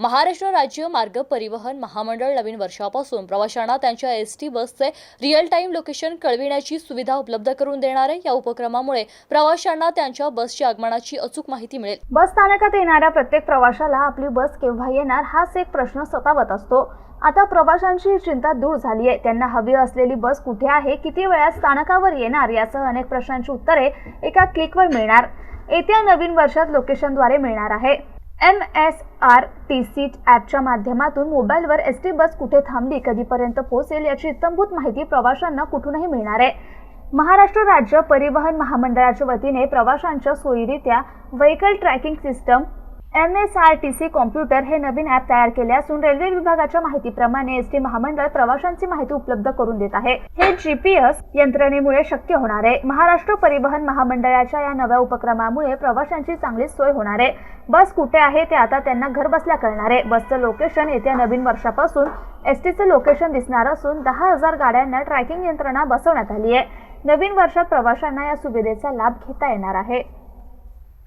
महाराष्ट्र राज्य मार्ग परिवहन महामंडळ नवीन वर्षापासून प्रवाशांना त्यांच्या एस टी बसचे रिअल टाईम लोकेशन कळविण्याची सुविधा उपलब्ध करून देणार आहे. या उपक्रमामुळे प्रवाशांना त्यांच्या बसच्या आगमनाची अचूक माहिती मिळेल. बस स्थानकात येणाऱ्या प्रत्येक प्रवाशाला आपली बस केव्हा येणार हाच एक प्रश्न सतावत असतो. आता प्रवाशांची चिंता दूर झाली आहे. त्यांना हवी असलेली बस कुठे आहे किती वेळात स्थानकावर येणार यासह अनेक प्रश्नांची उत्तरे एका क्लिकवर मिळणार. येत्या नवीन वर्षात लोकेशनद्वारे मिळणार आहे. M S R T C ॲपच्या माध्यमातून मोबाईलवर एस टी बस कुठे थांबली कधीपर्यंत पोहोचेल याची इत्तंभूत माहिती प्रवाशांना कुठूनही मिळणार आहे. महाराष्ट्र राज्य परिवहन महामंडळाच्या वतीने प्रवाशांच्या सोयीरित्या vehicle tracking system M S R T C computer हे नवीन ॲप तयार केले असून रेल्वे विभागाच्या माहितीप्रमाणे एस टी महामंडळ प्रवाशांची माहिती उपलब्ध करून देत आहे. हे जीपीएस यंत्रणेमुळे शक्य होणार आहे. महाराष्ट्र परिवहन महामंडळाच्या या नव्या उपक्रमामुळे प्रवाशांची चांगली सोय होणार आहे. बस कुठे आहे ते आता त्यांना घरबसल्या कळणार आहे. बसचं लोकेशन येत्या नवीन वर्षापासून एस टीचं लोकेशन दिसणार असून दहा हजार गाड्यांना ट्रॅकिंग यंत्रणा बसवण्यात आली आहे. नवीन वर्षात प्रवाशांना या सुविधेचा लाभ घेता येणार आहे.